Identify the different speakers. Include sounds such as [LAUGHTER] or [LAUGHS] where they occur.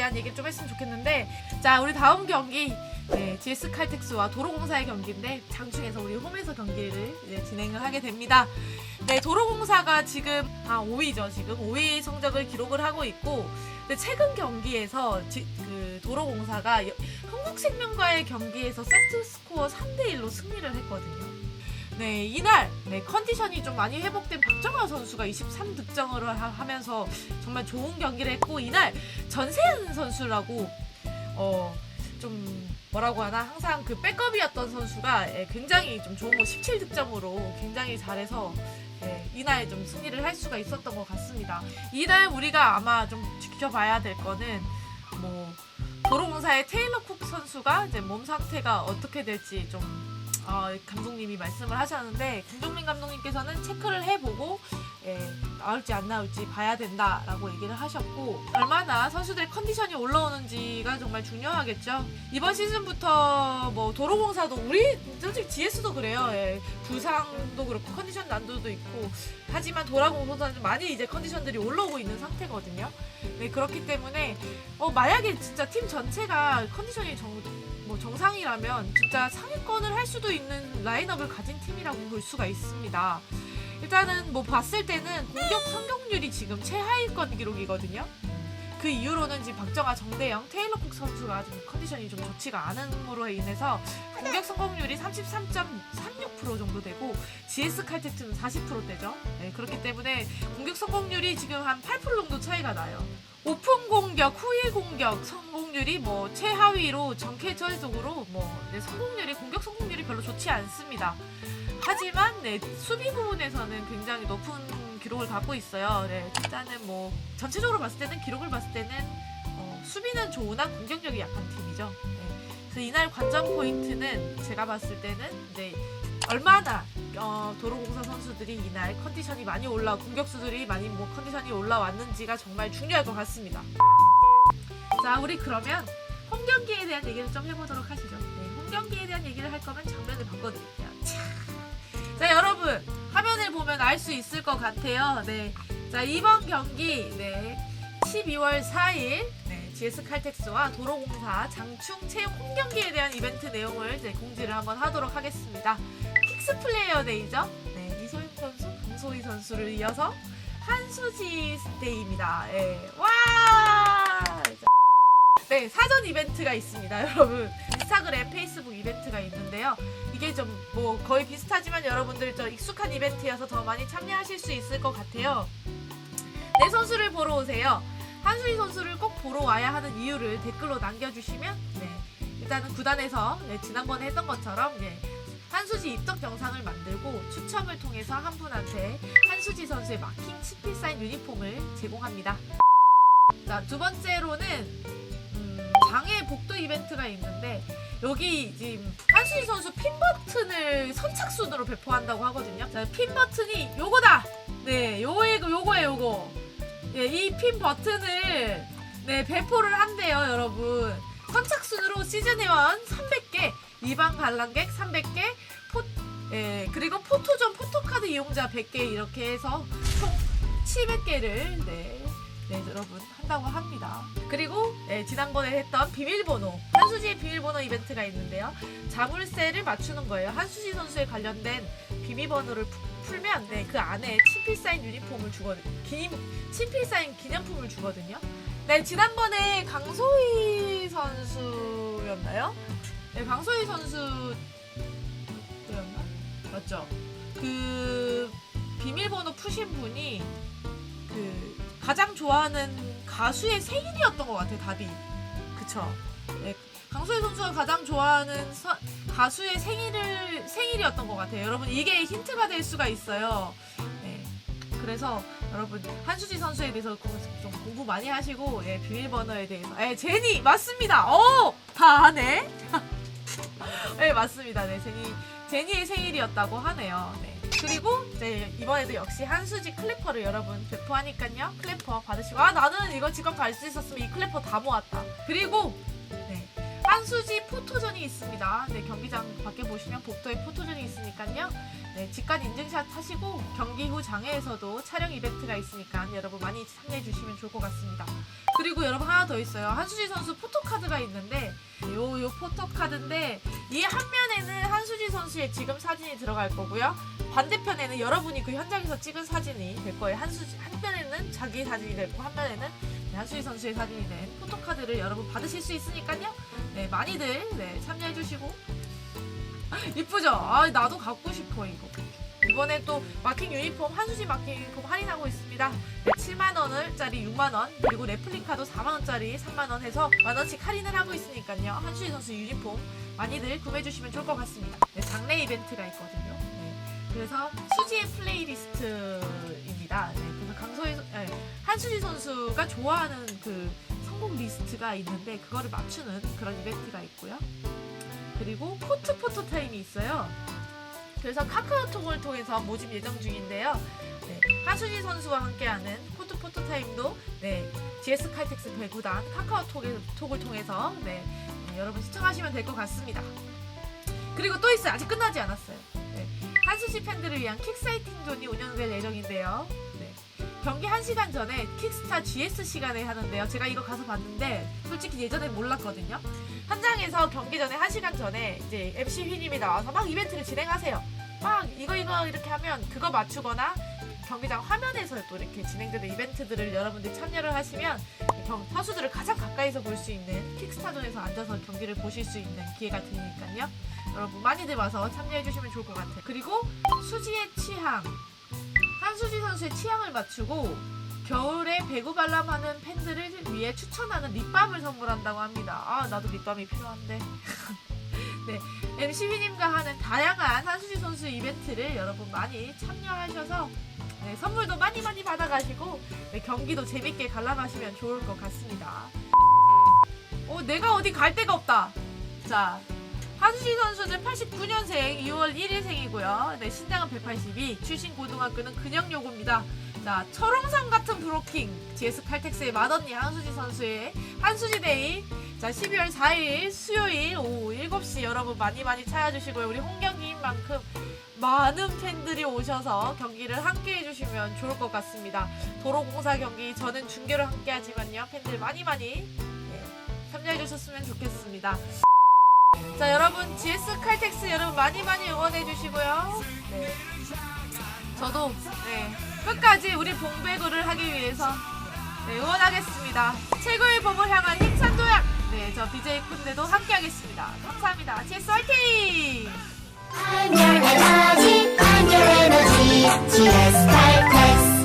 Speaker 1: 대한 얘기를 좀 했으면 좋겠는데 자 우리 다음 경기 네, GS 칼텍스와 도로공사의 경기인데 장충에서 우리 홈에서 경기를 이제 진행을 하게 됩니다. 네, 도로공사가 지금 아 5위죠. 지금 5위 성적을 기록을 하고 있고 최근 경기에서 지- 그 도로공사가 여- 한국생명과의 경기에서 세트 스코어 3대 1로 승리를 했거든요. 네, 이날 네, 컨디션이 좀 많이 회복된 박정아 선수가 23득점을 하면서 정말 좋은 경기를 했고 이날 전세현 선수라고 어 좀 뭐라고 하나 항상 그 백업이었던 선수가 예, 굉장히 좀 좋은 거 17득점으로 굉장히 잘해서 예, 이날 좀 승리를 할 수가 있었던 것 같습니다. 이날 우리가 아마 좀 지켜봐야 될 거는 뭐 도로공사의 테일러 쿡 선수가 이제 몸 상태가 어떻게 될지 좀 어, 감독님이 말씀을 하셨는데 김종민 감독님께서는 체크를 해보고 예, 나올지 안 나올지 봐야 된다라고 얘기를 하셨고 얼마나 선수들의 컨디션이 올라오는지가 정말 중요하겠죠. 이번 시즌부터 뭐 도로공사도 우리 솔직히 GS도 그래요. 예, 부상도 그렇고 컨디션 난도도 있고 하지만 도라공사는 많이 이제 컨디션들이 올라오고 있는 상태거든요. 네 그렇기 때문에 어, 만약에 진짜 팀 전체가 컨디션이 정, 뭐 정상이라면 진짜 상위권을 할 수도 있는 라인업을 가진 팀이라고 볼 수가 있습니다. 일단은 뭐 봤을 때는 공격 성공률이 지금 최하위권 기록이거든요. 그 이후로는 지금 박정아, 정대영, 테일러 쿡 선수가 좀 컨디션이 좀 좋지가 않음으로 인해서 공격 성공률이 33.36% 정도 되고 GS 칼텍스는 40%대죠. 네, 그렇기 때문에 공격 성공률이 지금 한 8% 정도 차이가 나요. 오픈 공격, 후위 공격 성공률이 뭐 최하위로 전체적으로 뭐 네, 성공률이 공격 성공률이 별로 좋지 않습니다. 하지만 네, 수비 부분에서는 굉장히 높은 기록을 갖고 있어요. 네, 일단은 뭐 전체적으로 봤을 때는 기록을 봤을 때는 어, 수비는 좋으나 공격력이 약한 팀이죠. 네. 그래서 이날 관전 포인트는 제가 봤을 때는 이제 얼마나 어, 도로공사 선수들이 이날 컨디션이 많이 올라 공격수들이 많이 뭐 컨디션이 올라왔는지가 정말 중요할 것 같습니다. 자, 우리 그러면 홈 경기에 대한 얘기를 좀 해보도록 하시죠. 네, 홈 경기에 대한 얘기를 할 거면 장면을 바꿔드릴게요. 차. 자, 여러분 화면을 보면 알 수 있을 것 같아요. 네, 자 이번 경기 네 12월 4일 네, GS 칼텍스와 도로공사 장충 체육 홈 경기에 대한 이벤트 내용을 이제 공지를 한번 하도록 하겠습니다. 픽스 플레이어 데이죠. 네, 이소윤 선수, 강소희 선수를 이어서 한수지 데이입니다. 예. 와! 네, 사전 이벤트가 있습니다, [LAUGHS] 여러분. 인스타그램, 페이스북 이벤트가 있는데요. 이게 좀 뭐 거의 비슷하지만 여러분들 저 익숙한 이벤트여서 더 많이 참여하실 수 있을 것 같아요. 내 선수를 보러 오세요. 한수희 선수를 꼭 보러 와야 하는 이유를 댓글로 남겨주시면 네, 일단은 구단에서 네, 지난번에 했던 것처럼 네, 한수지 입덕 영상을 만들고 추첨을 통해서 한 분한테 한수지 선수의 마킹 치필 사인 유니폼을 제공합니다. 자, 두 번째로는 음, 장애 복도 이벤트가 있는데 여기 지금 한수희 선수 핀 버튼을 선착순으로 배포한다고 하거든요. 자, 핀 버튼이 요거다. 네, 요거 요거예요, 요거. 예, 이 핀 버튼을 네 배포를 한대요, 여러분. 선착순으로 시즌 회원 300개, 일반 관람객 300개, 포, 예, 그리고 포토존 포토카드 이용자 100개 이렇게 해서 총 700개를 네. 네, 여러분 한다고 합니다. 그리고 네, 지난번에 했던 비밀번호 한수지의 비밀번호 이벤트가 있는데요. 자물쇠를 맞추는 거예요. 한수지 선수에 관련된 비밀번호를 푸- 풀면 네, 그 안에 친필 사인 유니폼을 주거든요. 기, 친필 사인 기념품을 주거든요. 네, 지난번에 강소희 선수였나요? 네, 강소희 선수였나? 맞죠? 그 비밀번호 푸신 분이 그 가장 좋아하는 가수의 생일이었던 것 같아요, 답이. 그쵸? 네, 강소희 선수가 가장 좋아하는 서- 가수의 생일을 생일이었던 것 같아요. 여러분 이게 힌트가 될 수가 있어요. 네. 그래서 여러분 한수지 선수에 대해서 공- 좀 공부 많이 하시고 예, 비밀번호에 대해서 예, 제니 맞습니다. 어, 다 아네. 네 [LAUGHS] 맞습니다. 네 제니 제니의 생일이었다고 하네요. 네. 그리고 이제 이번에도 역시 한수지 클래퍼를 여러분 배포하니까요. 클래퍼 받으시고 아 나는 이거 직접 갈수 있었으면 이 클래퍼 다 모았다. 그리고 네. 한수지 포토전이 있습니다. 네, 경기장 밖에 보시면 복도에 포토전이 있으니까요. 네, 직관 인증샷 하시고 경기 후 장애에서도 촬영 이벤트가 있으니까 여러분 많이 참여해 주시면 좋을 것 같습니다. 그리고 여러분 하나 더 있어요. 한수지 선수 포토카드가 있는데 요, 요 포토카드인데 이 한 면에는 한수지 선수의 지금 사진이 들어갈 거고요. 반대편에는 여러분이 그 현장에서 찍은 사진이 될 거예요. 한수지 한 면에는 자기 사진이 되고 한 면에는 네, 한수지 선수의 사진이 된 포토카드를 여러분 받으실 수 있으니까요. 네, 많이들 네, 참여해 주시고 [LAUGHS] 이쁘죠? 아, 나도 갖고 싶어 이거. 이번에 또 마킹 유니폼 한수지 마킹 유니폼 할인하고 있습니다. 네, 7만 원짜리 6만 원 그리고 레플리카도 4만 원짜리 3만 원 해서 만 원씩 할인을 하고 있으니까요. 한수지 선수 유니폼 많이들 구매해 주시면 좋을 것 같습니다. 네, 장례 이벤트가 있거든요. 네, 그래서 수지의 플레이리스트 네, 한수지 선수가 좋아하는 그 선곡 리스트가 있는데 그거를 맞추는 그런 이벤트가 있고요. 그리고 코트 포토 타임이 있어요. 그래서 카카오톡을 통해서 모집 예정 중인데요. 네, 하수지 선수와 함께하는 코트 포토 타임도 네, GS 칼텍스 배구단 카카오톡을 톡을 통해서 네, 네, 여러분 시청하시면 될 것 같습니다. 그리고 또 있어요. 아직 끝나지 않았어요. 네, 한수지 팬들을 위한 킥사이팅 존이 운영될 예정인데요. 네, 경기 1시간 전에 킥스타 GS 시간에 하는데요. 제가 이거 가서 봤는데 솔직히 예전에 몰랐거든요. 현장에서 경기 전에 1시간 전에 이제 MC 휘님이 나와서 막 이벤트를 진행하세요. 막 이거 이거 이렇게 하면 그거 맞추거나 경기장 화면에서 또 이렇게 진행되는 이벤트들을 여러분들이 참여를 하시면 경, 선수들을 가장 가까이서 볼 수 있는 킥스타존에서 앉아서 경기를 보실 수 있는 기회가 되니까요. 여러분 많이들 와서 참여해 주시면 좋을 것 같아요. 그리고 수지의 취향 한수지 선수의 취향을 맞추고 겨울에 배구 관람하는 팬들을 위해 추천하는 립밤을 선물한다고 합니다. 아 나도 립밤이 필요한데. [LAUGHS] 네, MC 휘님과 하는 다양한 한수지 선수 이벤트를 여러분 많이 참여하셔서 네, 선물도 많이 많이 받아가시고 네, 경기도 재밌게 관람하시면 좋을 것 같습니다. 어, 내가 어디 갈 데가 없다. 자, 한수지 선수는 89년생 2월 1일생이고요. 네, 신장은 182, 출신 고등학교는 근영여고입니다. 자, 철옹성 같은 브로킹 GS 칼텍스의 맏언니 한수지 선수의 한수지데이. 자 12월 4일 수요일 오후 7시 여러분 많이 많이 찾아주시고요. 우리 홍경기인 만큼 많은 팬들이 오셔서 경기를 함께 해주시면 좋을 것 같습니다. 도로공사 경기 저는 중계로 함께 하지만요. 팬들 많이 많이 네, 참여해 주셨으면 좋겠습니다 자 여러분 GS 칼텍스 여러분 많이 많이 응원해 주시고요 네. 저도 네, 끝까지 우리 봉배구를 하기 위해서 네, 응원하겠습니다. 최고의 봄을 향한 힘찬 도약! 네, 저 BJ 쿤데도 함께 하겠습니다. 감사합니다. GS 화이팅!
Speaker 2: I'm your energy. GS Caltex.